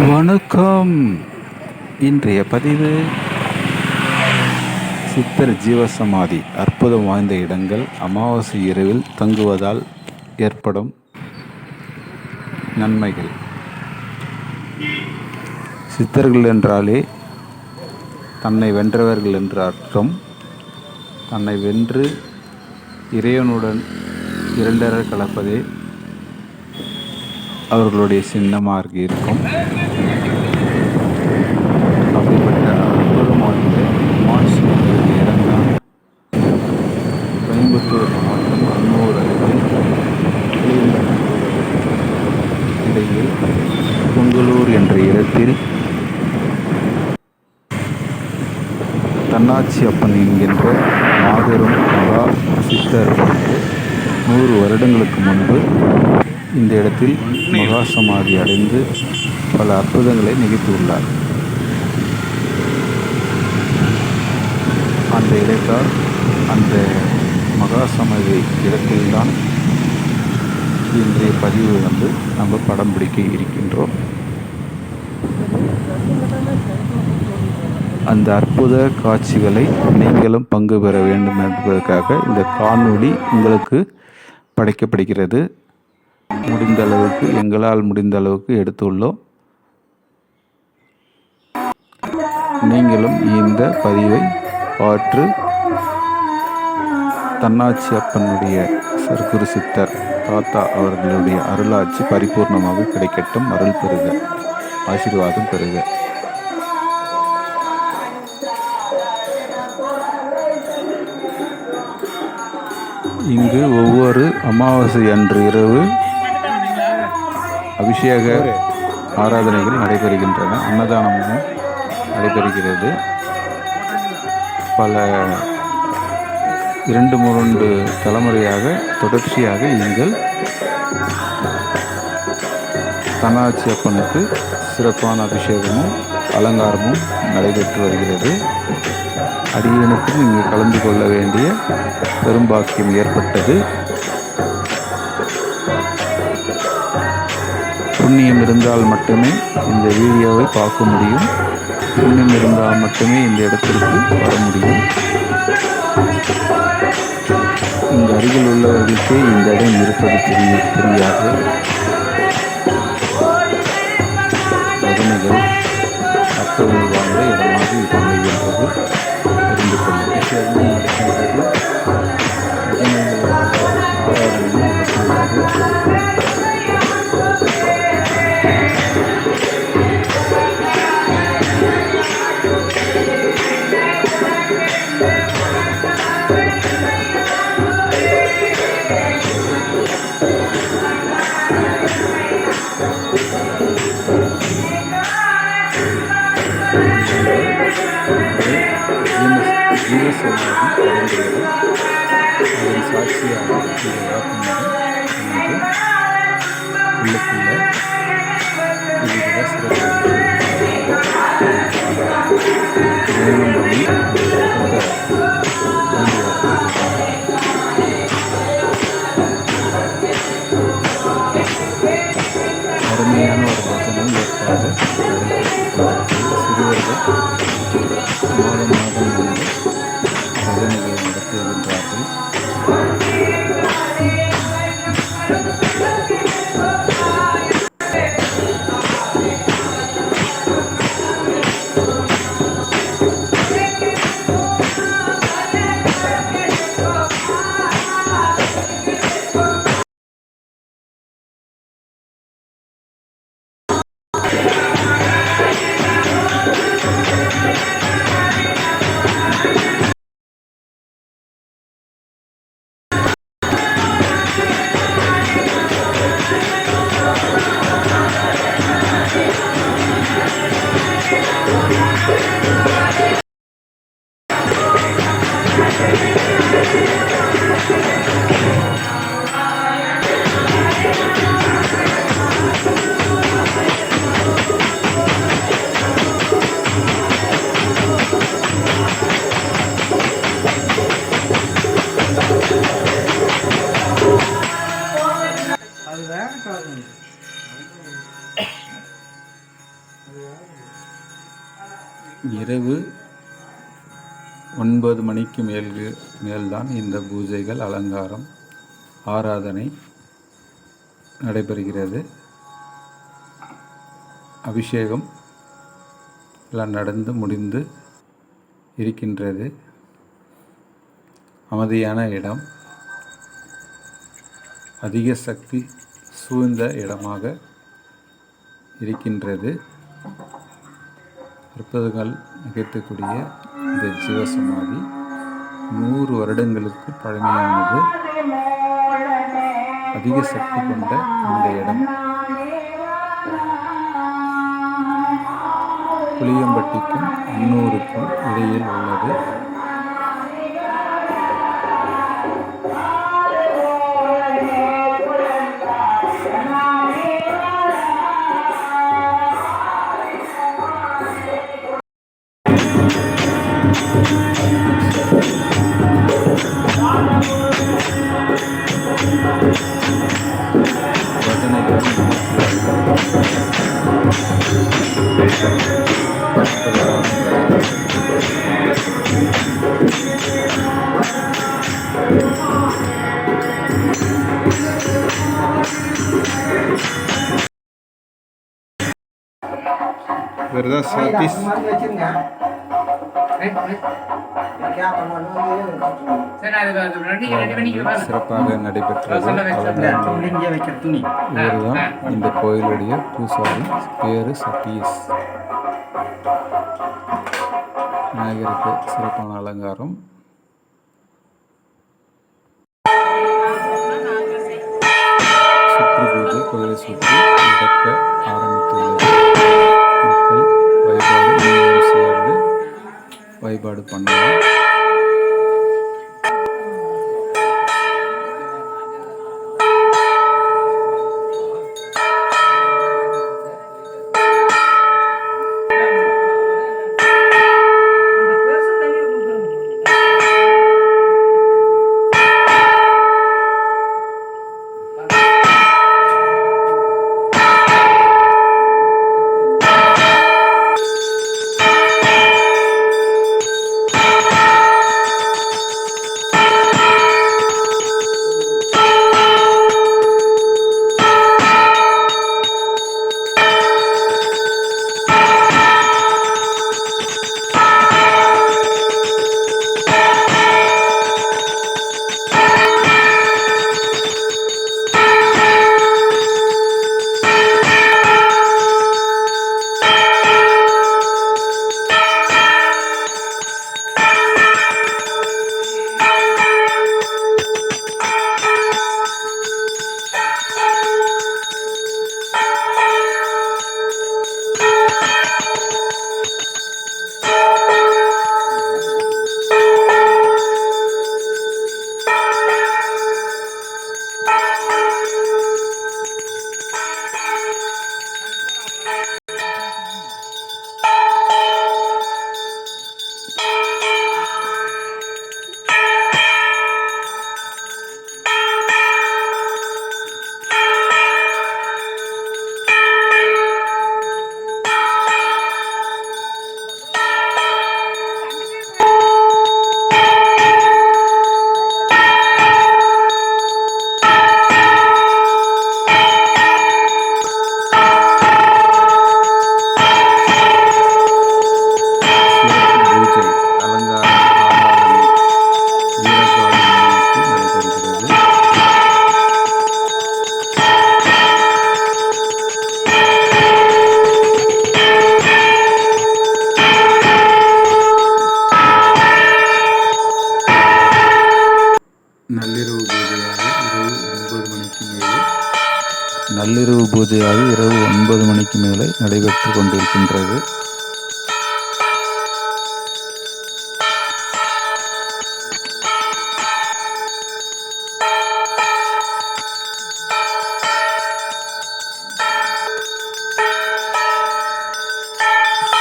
வணக்கம். இன்றைய பதிவு சித்தர் ஜீவசமாதி அற்புதம் வாய்ந்த இடங்கள் அமாவாசை இரவில் தங்குவதால் ஏற்படும் நன்மைகள். சித்தர்கள் என்றாலே தன்னை வென்றவர்கள் என்று அர்த்தம். தன்னை வென்று இறைவனுடன் இரண்டர கலப்பதே அவர்களுடைய சின்னமாக இருக்கும் அப்படிப்பட்ட அற்புதம் வாய்ந்த மான்சூன் இடம்தான் கோயம்புத்தூர் மாவட்டம் அன்னூர் அருகில் இடையில் பொங்கலூர் என்ற இடத்தில் தன்னாட்சி அப்பன் என்கின்ற மாபெரும் மகா சித்தர் நூறு வருடங்களுக்கு முன்பு இந்த இடத்தில் மகா சமாதி அடைந்து பல அற்புதங்களை நிகழ்த்தியுள்ளார். அந்த இடத்தால் அந்த மகா சமாதி இடத்தில்தான் இன்றைய பதிவு வந்து நம்ம படம் பிடிக்க இருக்கின்றோம். அந்த அற்புத காட்சிகளை நீங்களும் பங்கு பெற வேண்டும் என்பதற்காக இந்த காணொளி உங்களுக்கு படைக்கப்படுகிறது. முடிந்த அளவுக்கு எங்களால் முடிந்த அளவுக்கு எடுத்துள்ளோம். நீங்களும் இந்த பதிவை பார்த்து தன்னாட்சி அப்பனுடைய சர்க்குரு சித்தர் தாத்தா அவர்களுடைய அருளாட்சி பரிபூர்ணமாக கிடைக்கட்டும். அருள் பெறுக. ஆசீர்வாதம் பெறுக. இங்கு ஒவ்வொரு அமாவாசை அன்று இரவு அபிஷேக ஆராதனைகள் நடைபெறுகின்றன. அன்னதானமும் நடைபெறுகிறது. பல இரண்டு மூன்று தலைமுறையாக தொடர்ச்சியாக எங்கள் தனாட்சி அப்பனுக்கு சிறப்பான அபிஷேகமும் அலங்காரமும் நடைபெற்று வருகிறது. அடியனுக்கும் இங்கு கலந்து கொள்ள வேண்டிய பெரும்பாக்கியம் ஏற்பட்டது. புண்ணியம் இருந்தால் மட்டுமே இந்த வீடியோவை பார்க்க முடியும். புண்ணியம் இருந்தால் மட்டுமே இந்த இடத்திற்கு வர முடியும். இங்கு அருகில் உள்ளவர்களுக்கே இந்த இடம் இருப்பது தெரிய தெரியாது. பஜனைகள் அற்புதங்கள் வாழ்ந்த இடமாக இருக்கும் Future. இரவு ஒன்பது மணிக்கு மேல் மேல்தான் இந்த பூஜைகள் அலங்காரம் ஆராதனை நடைபெறுகிறது. அபிஷேகம் எல்லாம் நடந்து முடிந்து இருக்கின்றது. அமைதியான இடம் அதிக சக்தி சூழ்ந்த இடமாக இருக்கின்றது. புத்தகங்கள் நிகழ்த்தக்கூடிய இந்த ஜீவசமாதி நூறு வருடங்களுக்கு பழமையானது. அதிக சக்தி கொண்ட இந்த இடம். புளியம்பட்டிக்கும் அன்னூருக்கும் இடையில் உள்ளது. சிறப்பாக நடைபெற்றது. இவர்தான் இந்த கோயிலுடைய பூசாரி பேரு சதீஷ். விநாயகருக்கு சிறப்பான அலங்காரம். சுற்று பூஜை கோயிலை சுற்றி நடக்க ஆரம்பித்துள்ளது. மக்கள் வழிபாடு சேர்ந்து வழிபாடு பண்ணலாம். கொண்டிருக்கின்றது.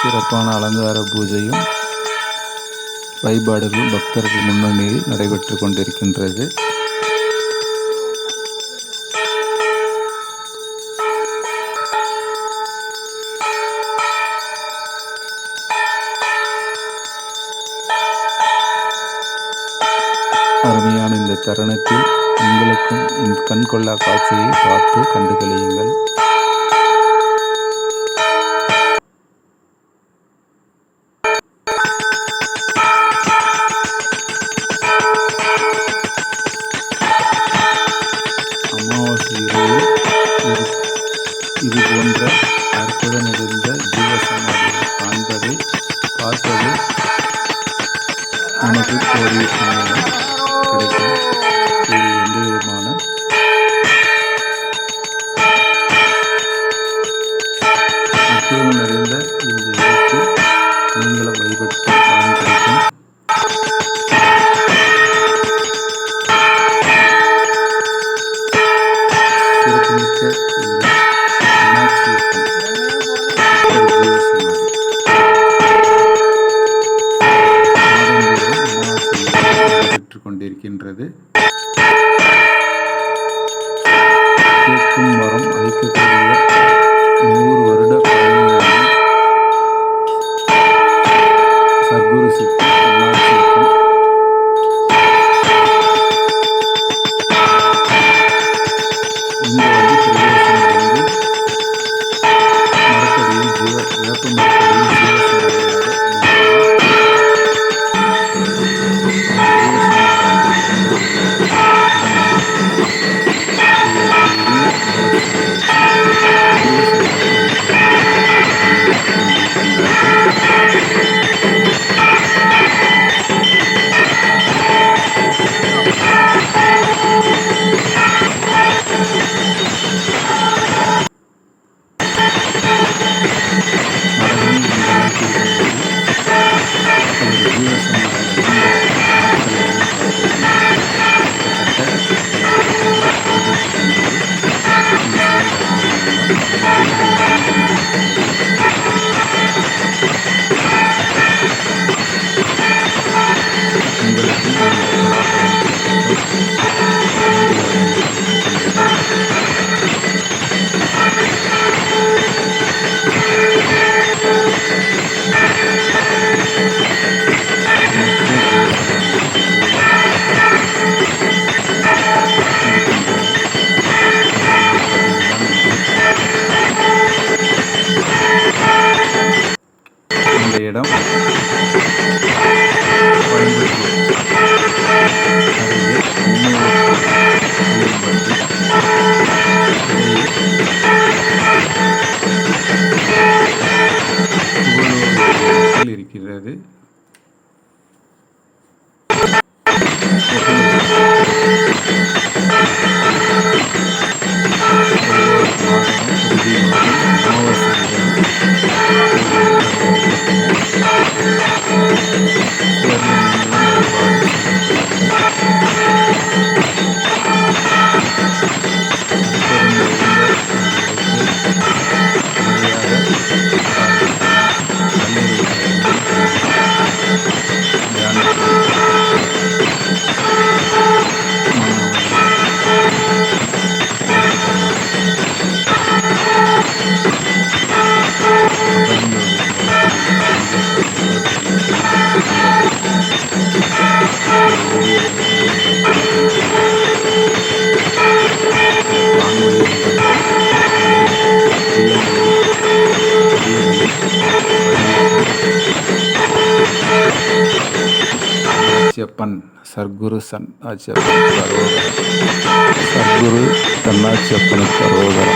சிறப்பான அலங்கார பூஜையும் வழிபாடுகளும் பக்தர்கள் முன்னணியில் நடைபெற்று கொண்டிருக்கின்றது. தருணத்தில் உங்களுக்கும் கண்கொள்ளா காட்சியை பார்த்து கண்டு கழியுங்கள் இருக்கின்றது கொண்டிருக்கின்றது கேட்கும் வரம் அளிக்கக்கூடிய நூறு வருட பழமையான சர்க்குரு சித்தி மீனாட்சியப்பன் இங்கே வந்து பிரவேசம் மரத்தடியில் ஜீவ மரத்தடியில் ஆச்சியப்பன் சர்க்குரு சன் ஆச்சியப்பன் சரோதரம் சர்க்குரு தன்னாச்சியப்பனுக்கு அரோதரம்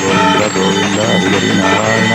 கோவிந்த கோவிந்த ஹரிஹரி நாராயண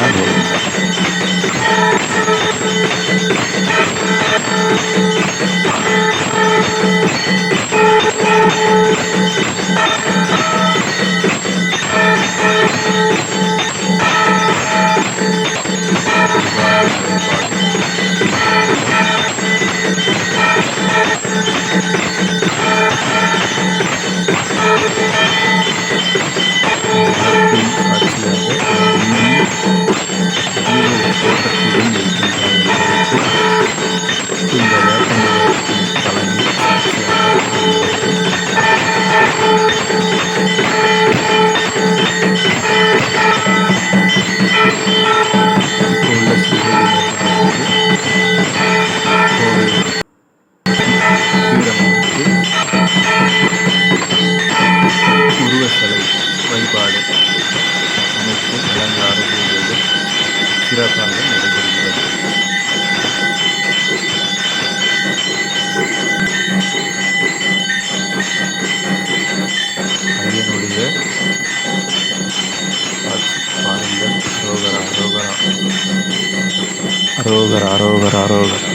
அரோகர் அரோகர் அரோகர்.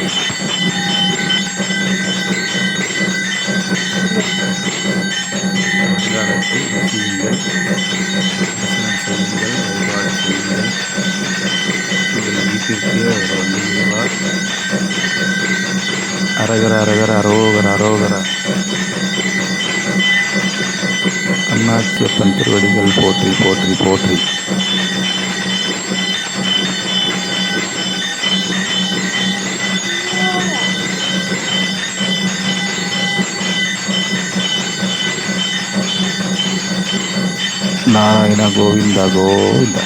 அரோகரா வந்து அரகர அரகர அரோகர அரோகர. அண்ணாச்சியப்பன் திருவடிகள் போற்றி போற்றி போற்றி. நாராயண கோவிந்த கோவிந்த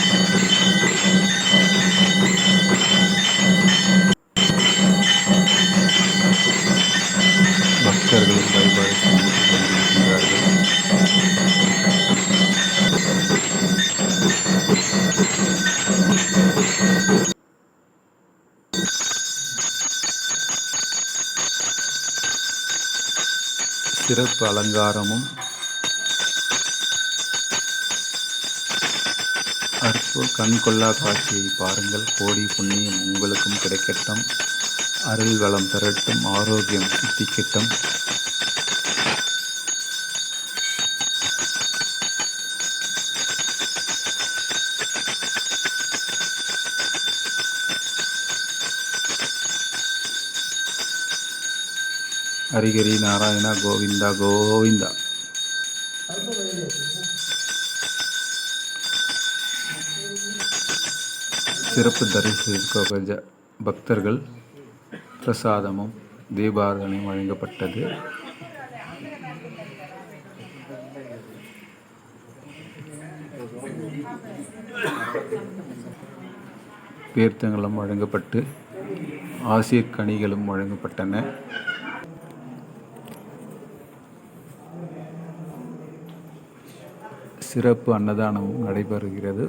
பக்தர்கள் வழிபாடு செய்து சிறப்பு அலங்காரமும் ஒரு கண் கொள்ளா காட்சியை பாருங்கள். கோடி புண்ணியம் உங்களுக்கும் கிடைக்கட்டும். அருள் வளம் பெறட்டும். ஆரோக்கியம் சித்திக்கட்டும். ஹரிகரி நாராயணா கோவிந்தா கோவிந்தா. சிறப்பு தரிசிக்க பக்தர்கள் பிரசாதமும் தீபாரதனையும் வழங்கப்பட்டது. தீர்த்தங்களும் வழங்கப்பட்டு ஆசிய கனிகளும் வழங்கப்பட்டன. சிறப்பு அன்னதானமும் நடைபெறுகிறது.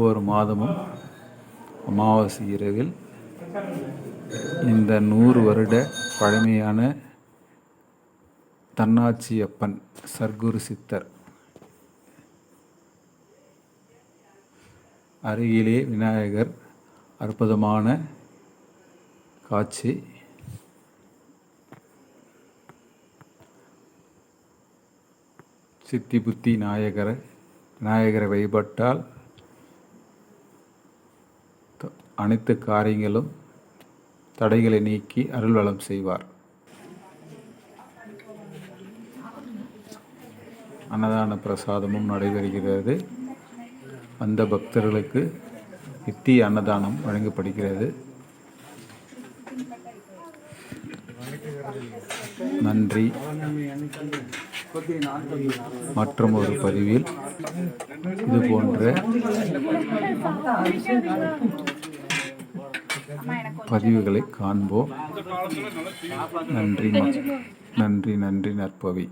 ஒவ்வொரு மாதமும் அமாவாசை இரவில் இந்த நூறு வருட பழமையான தன்னாட்சியப்பன் சர்க்குரு சித்தர் அருகிலே விநாயகர் அற்புதமான காட்சி. சித்தி புத்தி நாயகரை விநாயகரை வழிபட்டால் அனைத்து காரியங்களும் தடைகளை நீக்கி அருள்வளம் செய்வார். அன்னதான பிரசாதமும் நடைபெறுகிறது. அந்த பக்தர்களுக்கு நித்திய அன்னதானம் வழங்கப்படுகிறது. நன்றி. மற்றும் ஒரு பதிவில் இது போன்ற பதிவுகளை காண்போம். நன்றி நன்றி நன்றி நற்பவி.